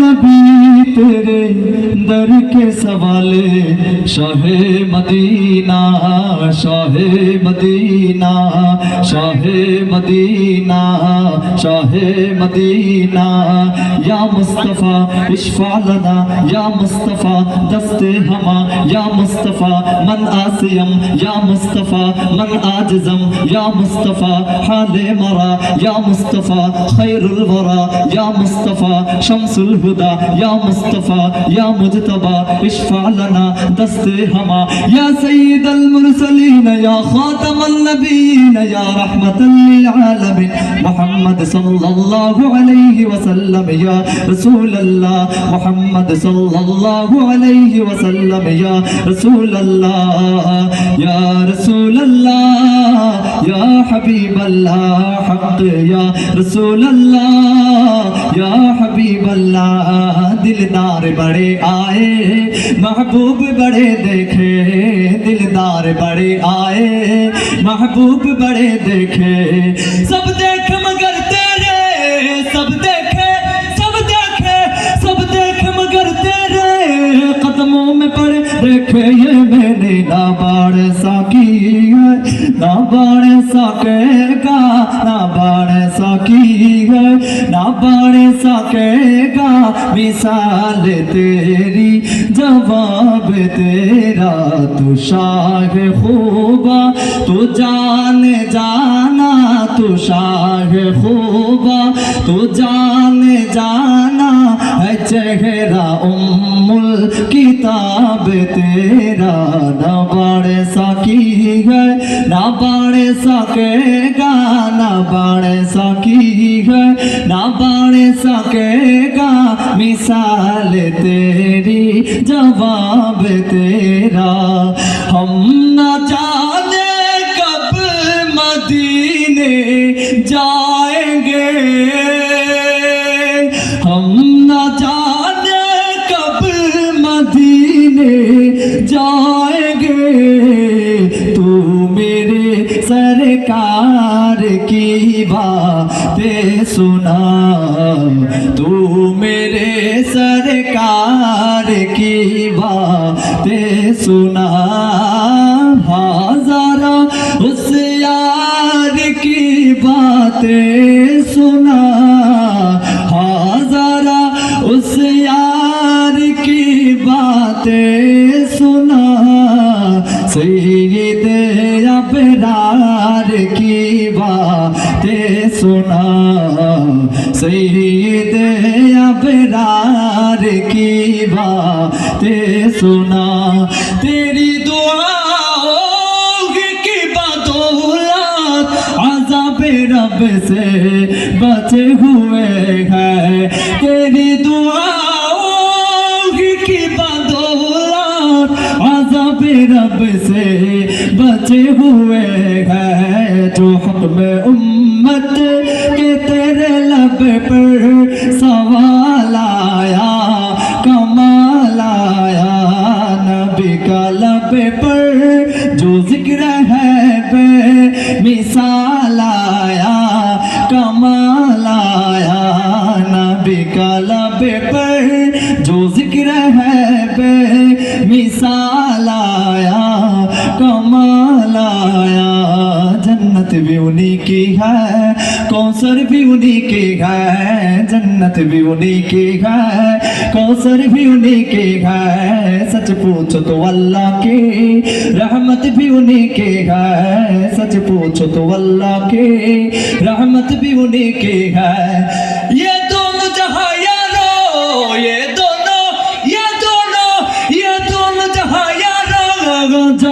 নবী। تیرے در کے سوالے شاہ مدینہ شاہ مدینہ شاہ مدینہ شاہ مدینہ۔ یا مصطفیٰ اشفع لنا۔ یا مصطفیٰ، دست ہما۔ یا مصطفیٰ، من آسیم۔ یا مصطفیٰ، من آجزم۔ یا مصطفیٰ، حال مرا۔ یا مصطفیٰ، خیر الورا۔ یا مصطفیٰ، شمس الہدا۔ یا مصطفیٰ مصطفى يا مجتبى اشفع لنا دست هما يا سيد المرسلين يا خاتم النبيين يا رحمة للعالمين. محمد صلى الله عليه وسلم يا رسول الله. محمد صلى الله عليه وسلم يا رسول الله. يا رسول الله يا حبيب الله. حق يا رسول الله. يا حبيب الله. دلدار بڑے آئے محبوب بڑے دیکھے دلدار بڑے آئے محبوب بڑے دیکھے سب دیکھ دیکھے یہ میں نے نہ باڑ سا کی ہے۔ نہ باڑ سا کہے گا نہ باڑ سا کی ہے۔ نہ باڑ سا کہے گا، مثال تیری، جواب تیرا تو شاہ خوبا تو جان جانا، تو شاہ خوبا تو جان جانا چہرہ ام الکتاب تیرا نہ بڑ سکی ہے نہ بڑ سکے گا نہ بڑ سکی ہے نہ بڑھ سکے گا مثال تیری جواب تیرا ہم نہ جائیں گے تو میرے سرکار کی باتیں سنا۔ تو میرے سرکار کی باتیں سنا۔ ہزارہ اس یار کی باتیں سنا۔ ہزارہ اس یار کی باتیں سنا سید ابرار کی باتیں سنا سید ابرار کی باتیں سنا تیری دعاؤں کی بدولت عذاب رب سے بچے ہوئے ہیں تیری دعاؤں عذاب رب سے بچے ہوئے ہیں جو حق امت کے تیرے لب پر سوال آیا، کمال آیا، نبی کا لب پر مثال آیا، کمال آیا۔ جنت بھی انہی کی ہے، کوثر بھی انہی کی ہے۔ جنت بھی انہی کی ہے، کوثر بھی انہی کی ہے۔ سچ پوچھو تو اللہ کی، رحمت بھی انہی کی ہے۔ سچ پوچھو تو اللہ کی، رحمت بھی انہی کی ہے۔ یہ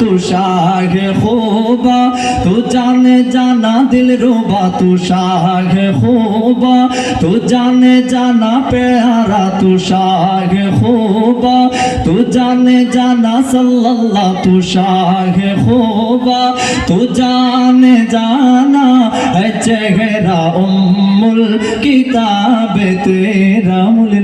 তুষাঘে হোবা তো জানে জানা দিল রোবা তুষাঘে হোবা তো জানে জানা পেহারা তুষাঘে হোবা তো জানে জানা সাল্লাল্লাহ তুষাঘে হোবা তো জানে জানা হচ্ছে ঘেরা উম্মুল কিতাবে তেরা মুলিন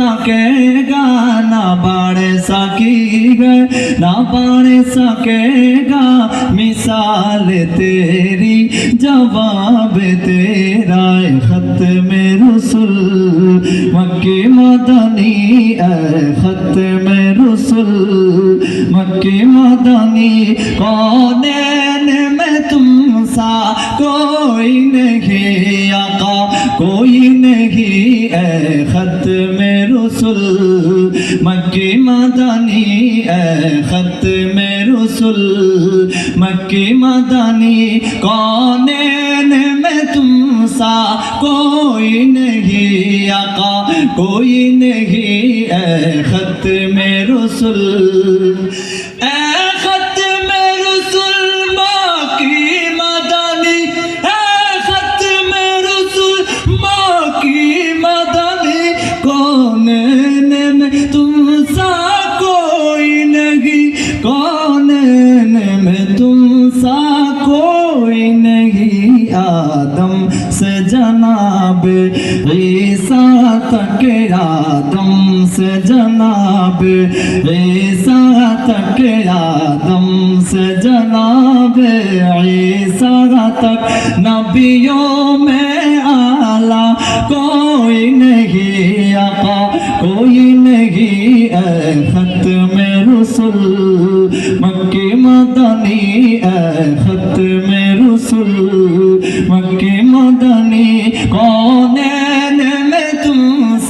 سکے گا، نہ باڑ سکی گئے نہ باڑ سکے گا، مثال تیری، جواب تیرا اے خط میں رسول مکی مدنی اے خط میں رسول مکی مدنی کونین میں تم سا، کوئی نہیں آقا، کوئی نہیں اے خط میں রসুল, মক্কি মাদানি খত মে রসুল, মক্কি মাদানি, কনে মে তুম সা কোই নহি আকা, কোই নহি খত মে রসুল। جناب، عیسیٰ تک آدم سے جناب، عیسیٰ تک آدم سے جناب، عیسیٰ تک نبیوں میں آلہ، کوئی نہیں آقا، کوئی نہیں، اے خط میں رسول